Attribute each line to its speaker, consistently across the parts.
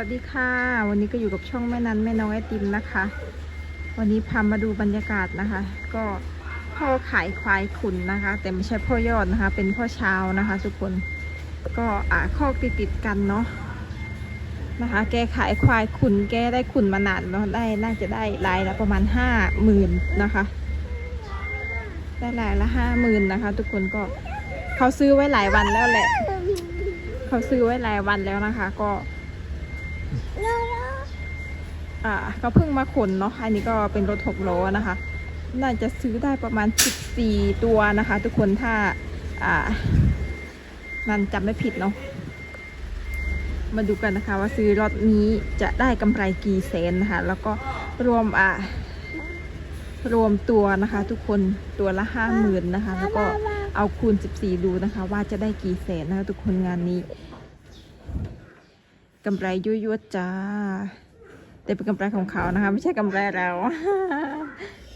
Speaker 1: วัสดีค่ะ วันนี้ก็อยู่กับช่องแม่นันแม่น้องไอติมนะคะ วันนี้พามาดูบรรยากาศนะคะ ก็พ่อขายควายขุนนะคะ แต่ไม่ใช่พ่อยอดนะคะ เป็นพ่อเช้านะคะทุกคนก็อ่าคอกติดติดกันเนาะนะคะ แกขายควายขุนแกได้ขุนมานานแล้วได้น่าจะได้รายละประมาณห้าหมื่นนะคะ ได้รายละห้าหมื่นนะคะ ทุกคนก็เขาซื้อไว้หลายวันแล้วแหละ เขาซื้อไว้หลายวันแล้วนะคะ ก็ อ่าเขาเพิ่งมาขนเนาะ อันนี้ก็เป็นรถหกล้อนะคะ น่าจะซื้อได้ประมาณ 14 ตัวนะคะ ทุกคนถ้า อ่านันจำไม่ผิดเนาะ มาดูกันนะคะว่าซื้อรถนี้จะได้กำไรกี่แสนนะคะ แล้วก็รวมอ่ารวมตัวนะคะ ทุกคนตัวละห้าหมื่นนะคะ แล้วก็เอาคูณ 14 ดูนะคะ ว่าจะได้กี่แสนนะคะ ทุกคนงานนี้ กำไรยั่วๆจ้า แต่เป็นกำไรของเขานะคะ ไม่ใช่กำไรเรา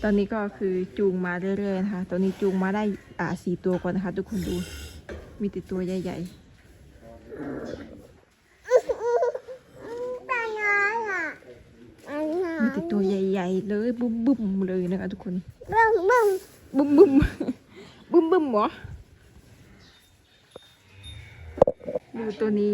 Speaker 1: ตอนนี้ก็คือจูงมาเรื่อยๆนะคะ ตอนนี้จูงมาได้อ่าสี่ตัวก่อนนะคะ ทุกคนดู มีแต่ตัวใหญ่ๆมีแต่ตัวใหญ่ ๆ เลยบุ้มบึมๆเลยนะคะทุกคนบุ้มบุ้มบุ้มบุ้มเหรอ ดูตัวนี้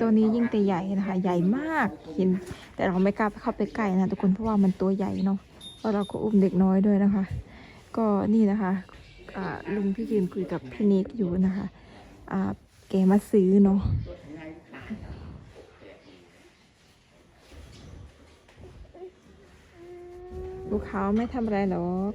Speaker 1: ตัวนี้ยิ่งแต่ใหญ่นะคะ ใหญ่มากเห็น แต่เราไม่กล้าเข้าไปใกล้นะทุกคนเพราะว่ามันตัวใหญ่เนาะเพราะเราก็อุ้มเด็กน้อยด้วยนะคะ ก็นี่นะคะลุงที่ยืนคุยกับพี่นิกอยู่นะคะแกมาซื้อเนาะลูกเขาไม่ทำอะไรหรอก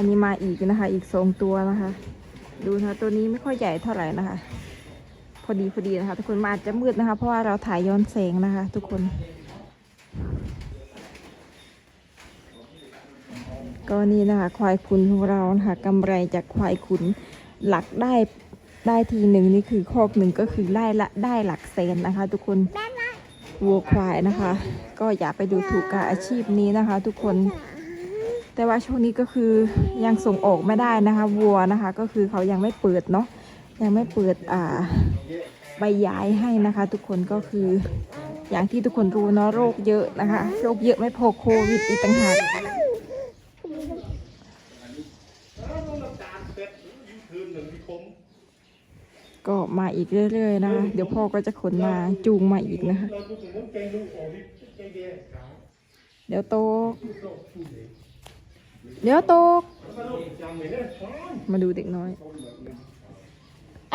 Speaker 1: อันนี้มาอีกนะคะ อีกสองตัวนะคะ ดูนะตัวนี้ไม่ค่อยใหญ่เท่าไหร่นะคะ พอดีพอดีนะคะ ทุกคนมาอาจจะมืดนะคะ เพราะว่าเราถ่ายย้อนแสงนะคะ ทุกคน ก็นี่นะคะ ควายขุนของเรานะคะกำไรจากควายขุนหลักได้ได้ทีหนึ่งนี่คือคอกหนึ่งก็คือไล่ละได้หลักแสนนะคะ ทุกคนวัวควายนะคะ ก็อย่าไปดูถูกกับอาชีพนี้นะคะ ทุกคน แต่ว่าช่วงนี้ก็คือยังส่งออกไม่ได้นะคะวัวนะคะ ก็คือเขายังไม่เปิดเนาะยังไม่เปิดอ่าใบย้ายให้นะคะ ทุกคนก็คืออย่างที่ทุกคนรู้เนาะโรคเยอะนะคะ โรคเยอะไม่พอโควิดอีกต่างหากก็มาอีกเรื่อยๆนะคะเดี๋ยวพ่อก็จะขนมาจูงมาอีกนะคะ เดี๋ยวโต กเดี๋ยวโตกมาดูเด็กน้อยไ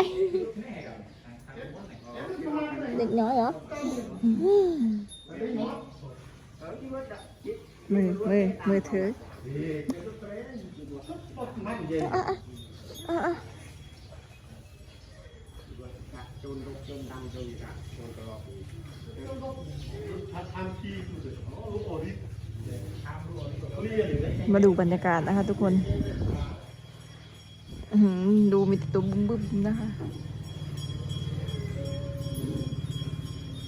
Speaker 1: มาดูบรรยากาศนะคะทุกคนดูมีต่ตัวบึ้มนะคะ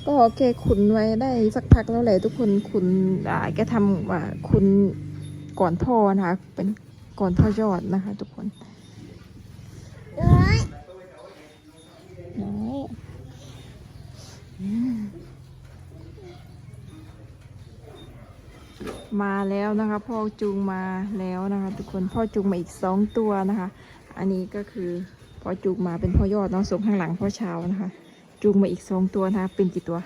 Speaker 1: ก็แกขุนไว้ได้สักพักแล้วแหละทุกคนขุนอ่าแกทำอ่าขุนก่อนพ่อนะคะ เป็นก่อนพ่อยอดนะคะ ทุกคนน้อยอืม มาแล้วนะคะพ่อจูงมาแล้วนะคะทุกคนพ่อจูงมาอีกสองตัวนะคะ อันนี้ก็คือพ่อจูงมาเป็นพ่อยอดน้องส่งข้างหลังพ่อเช้านะคะ จูงมาอีกสองตัวนะคะ เป็นกี่ตัว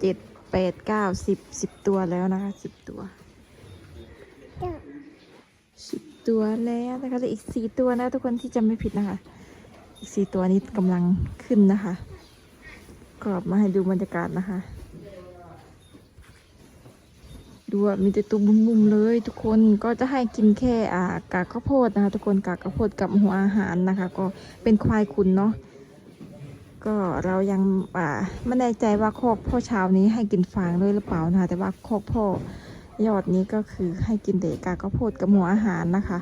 Speaker 1: เจ็ดแปดเก้าสิบสิบตัวแล้วนะคะสิบตัวสิบตัวแล้วนะคะเหลืออีกสี่ตัวนะทุกคนที่จำไม่ผิดนะคะ อีกสี่ตัวนี้กำลังขึ้นนะคะก็มาให้ดูบรรยากาศนะคะ ดูอะมีแต่ตัวบุ้มๆเลย ทุกคนก็จะให้กินแค่อ่ากากข้าวโพดนะคะ ทุกคนกากข้าวโพดกับหัวอาหารนะคะ ก็เป็นควายคุณเนาะก็เรายังอ่าไม่แน่ใจว่าคอกพ่อเช้านี้ให้กินฟางด้วยหรือเปล่านะคะแต่ว่าคอกพ่อยอดนี้ก็คือให้กินเด็กากข้าวโพดกับหัวอาหารนะคะ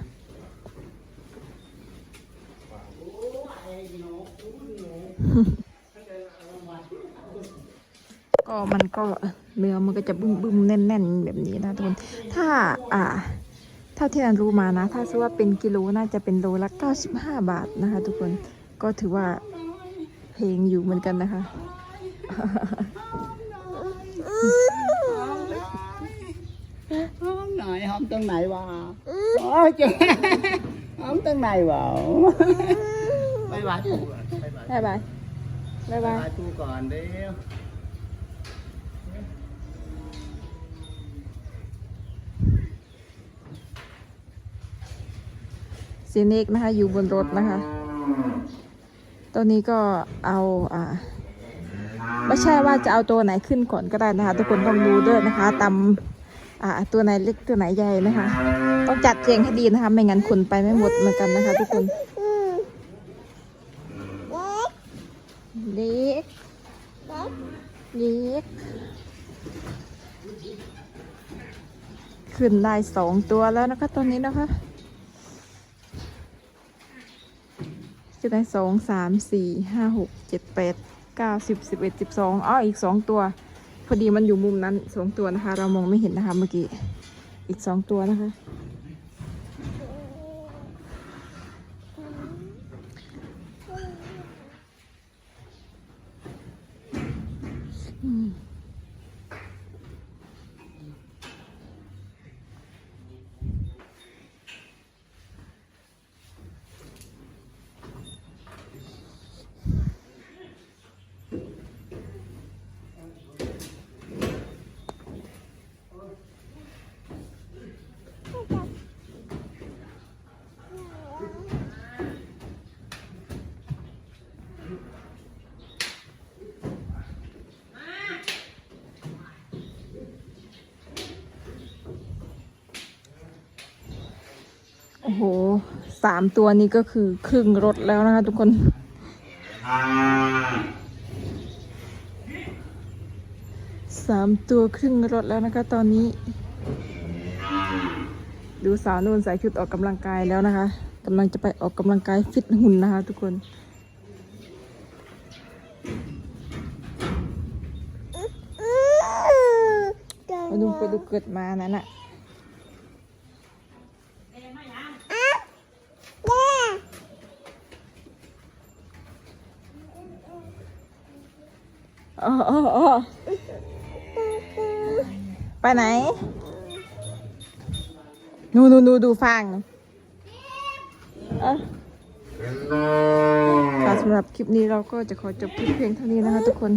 Speaker 1: ก็มันก็เนื้อมันก็จะบึ้มบึ้มๆแน่น ๆ แบบนี้นะทุกคน ถ้าอ่าเท่าที่นันรู้มานะ ถ้าซื้อว่าเป็นกิโลน่าจะเป็นโลละ 95 บาทนะคะ ทุกคนก็ถือว่าเพลงอยู่เหมือนกันนะคะ
Speaker 2: หอมหน่อยหอมตรงไหนวะโอ้ยเจ๊หอมตรงไหนวะบายบายปูก่อนบายบาย
Speaker 1: บ๊ายบายบ๊ายบาย
Speaker 2: บายปูก่อนเร็ว
Speaker 1: ซียนกนะคะ อยู่บนรถนะคะ ตอนนี้ก็เอาอ่าไม่ใช่ว่าจะเอาตัวไหนขึ้นก่อนก็ได้นะคะ ทุกคนต้องดูด้วยนะคะตามอ่าตัวไหนเล็กตัวไหนใหญ่นะคะ ต้องจัดเรียงให้ดีนะคะ ไม่งั้นขนไปไม่หมดเหมือนกันนะคะ ทุกคนเล็กเล็กขึ้นได้สองตัวแล้วนะคะตอนนี้นะคะ จะได้สองสามสี่ห้าหกเจ็ดแปดเก้าสิบสิบเอ็ดสิบสองอ๋ออีกสองตัว พอดีมันอยู่มุมนั้นสองตัวนะคะ เรามองไม่เห็นนะคะเมื่อกี้อีกสองตัวนะคะอืม โอ้โหสามตัวนี้ก็คือครึ่งรถแล้วนะคะทุกคน สามตัวครึ่งรถแล้วนะคะตอนนี้ ดูสาวนุ่นใส่ชุดออกกำลังกายแล้วนะคะกำลังจะไปออกกำลังกายฟิตหุ่นนะคะทุกคนไปดูไปดูเกิดมานั้นอะ อ๋ออ๋ออ๋อไปไหนนูนูนูดูฟังเอ้าค่ะสำหรับคลิปนี้เราก็จะขอจบคลิปเพียงเท่านี้นะคะทุกคน